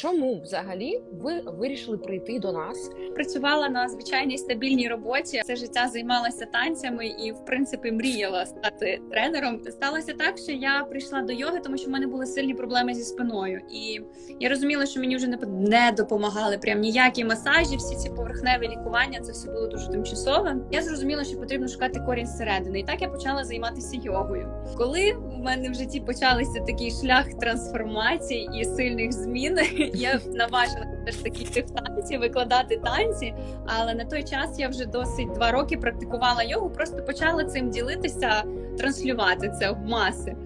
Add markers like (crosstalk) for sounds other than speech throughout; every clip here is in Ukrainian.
Чому взагалі ви вирішили прийти до нас? Працювала на звичайній стабільній роботі. Все життя займалася танцями і, в принципі, мріяла стати тренером. Сталося так, що я прийшла до йоги, тому що в мене були сильні проблеми зі спиною, і я розуміла, що мені вже не не допомагали прям ніякі масажі, всі ці поверхневі лікування. Це все було дуже тимчасове. Я зрозуміла, що потрібно шукати корінь зсередини. І так я почала займатися йогою. Коли в мене в житті почалися такий шлях трансформації і сильних змін, (laughs) я наважила теж такі цих танці, викладати танці. Але на той час я вже досить два роки практикувала йогу, просто почала цим ділитися, транслювати це в маси.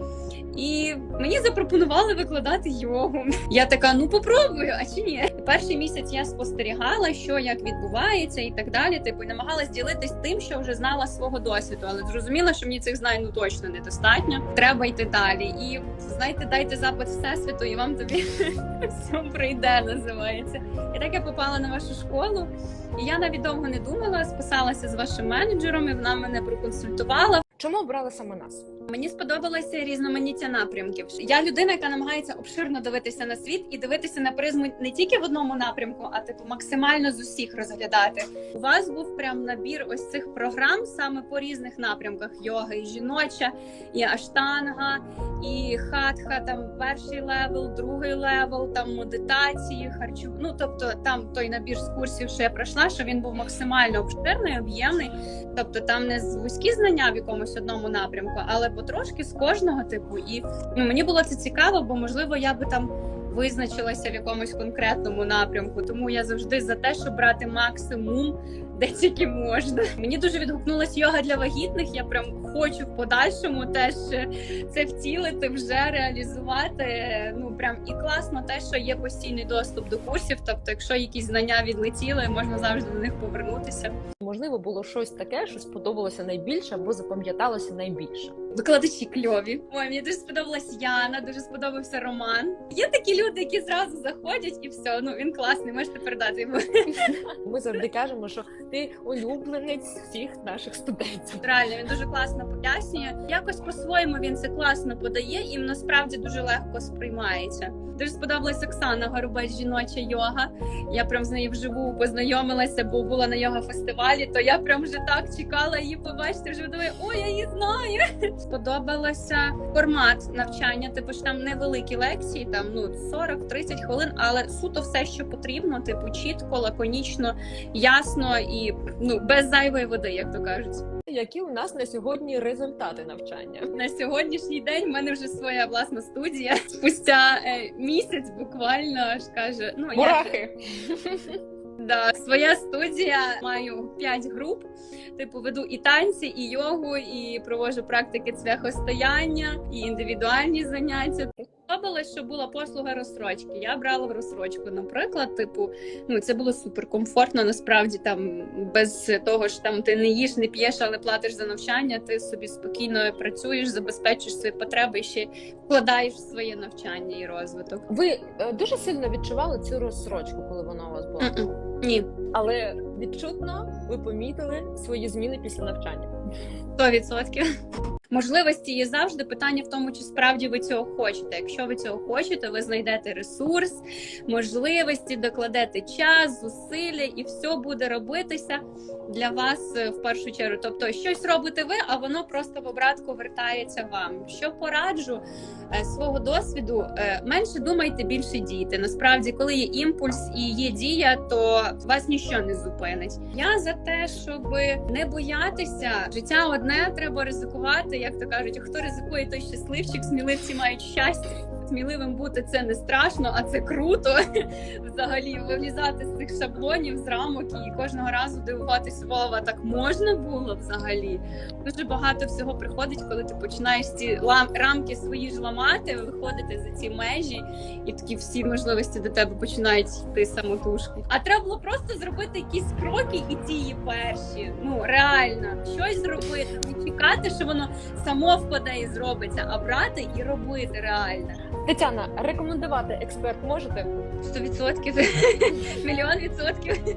І мені запропонували викладати йогу. Я така, ну попробую, а чи ні? Перший місяць я спостерігала, що як відбувається, і так далі. Типу, і намагалась ділитись тим, що вже знала свого досвіду, але зрозуміла, що мені цих знань ну точно недостатньо. Треба йти далі. І знаєте, дайте запит всесвіту, і вам тобі (laughs) все прийде, називається. І так я попала на вашу школу. І я навіть довго не думала, списалася з вашим менеджером, і вона мене проконсультувала. Чому обрали саме нас? Мені сподобалося різноманіття напрямків. Я людина, яка намагається обширно дивитися на світ і дивитися на призму не тільки в одному напрямку, а типу максимально з усіх розглядати. У вас був прям набір ось цих програм саме по різних напрямках: йога і жіноча, і аштанга, і хатха, там перший левел, другий левел, там медитації, харчу. Ну тобто там той набір з курсів, що я пройшла, що він був максимально обширний, об'ємний. Тобто там не з вузькі знання в якомусь одному напрямку, але потрошки з кожного типу. І ну мені було це цікаво, бо можливо я би там визначилася в якомусь конкретному напрямку. Тому я завжди за те, щоб брати максимум, де тільки можна. Мені дуже відгукнулась йога для вагітних. Я прям хочу в подальшому теж це втілити, вже реалізувати. Ну прям і класно те, що є постійний доступ до курсів. Тобто, якщо якісь знання відлетіли, можна завжди до них повернутися. Можливо, було щось таке, що сподобалося найбільше або запам'яталося найбільше. Викладачі кльові. Ой, мені дуже сподобалась Яна, дуже сподобався Роман. Є такі люди, які зразу заходять, і все. Ну він класний. Можете передати йому. (laughs) Ми завжди кажемо, що ти улюбленець всіх наших студентів. Реально, він дуже класно пояснює. Якось по-своєму він це класно подає, і насправді дуже легко сприймається. Дуже сподобалась Оксана Горобець, жіноча йога. Я прям з нею вживу познайомилася, бо була на йога фестивалі. То я прям вже так чекала її побачити. Вже думаю, ой, я її знаю. Сподобалося формат навчання. Типу ж там невеликі лекції, там ну 40-30 хвилин, але суто все, що потрібно, типу чітко, лаконічно, ясно і ну без зайвої води, як то кажуть. Які у нас на сьогодні результати навчання? На сьогоднішній день в мене вже своя власна студія. Спустя е, місяць буквально аж каже: ну я Мурахи! (laughs) да, своя студія. Маю 5 груп. Типу веду і танці, і йогу, і проводжу практики цвяхостояння, і індивідуальні заняття. Сподобалось, що була послуга розстрочки. Я брала в розстрочку, наприклад, типу, ну це було супер комфортно. Насправді там без того що там ти не їш, не п'єш, але платиш за навчання. Ти собі спокійно працюєш, забезпечуєш свої потреби і ще вкладаєш в своє навчання і розвиток. Ви е, дуже сильно відчували цю розсрочку, коли вона у вас була. Мгм. Ні, Але відчутно ви помітили свої зміни після навчання. 100%. Можливості є завжди. Питання в тому, чи справді ви цього хочете. Якщо ви цього хочете, ви знайдете ресурс, можливості, докладете час, зусилля, і все буде робитися для вас е, в першу чергу. Тобто, щось робите ви, а воно просто в обратку вертається вам. Що пораджу е, свого досвіду, е, менше думайте, більше дійте. Насправді, коли є імпульс і є дія, то вас ніщо не зупинить. Я за те, щоб не боятися. Життя одне треба ризикувати. Як то кажуть, хто ризикує, той щасливчик, сміливці мають щастя. Сміливим бути це не страшно, а це круто. (laughs) Взагалі вилізати з цих шаблонів, з рамок і кожного разу дивуватися, Вова, так можна було взагалі. Дуже багато всього приходить, коли ти починаєш ці рамки свої ж ламати, виходити за ці межі, і такі всі можливості до тебе починають йти самотужки. А треба було просто зробити якісь кроки і дії перші. Ну реально щось зробити, не чекати, що воно само впаде і зробиться, а брати і робити реально. Тетяна, рекомендувати експерт можете? Сто відсотків, (laughs) мільйон відсотків.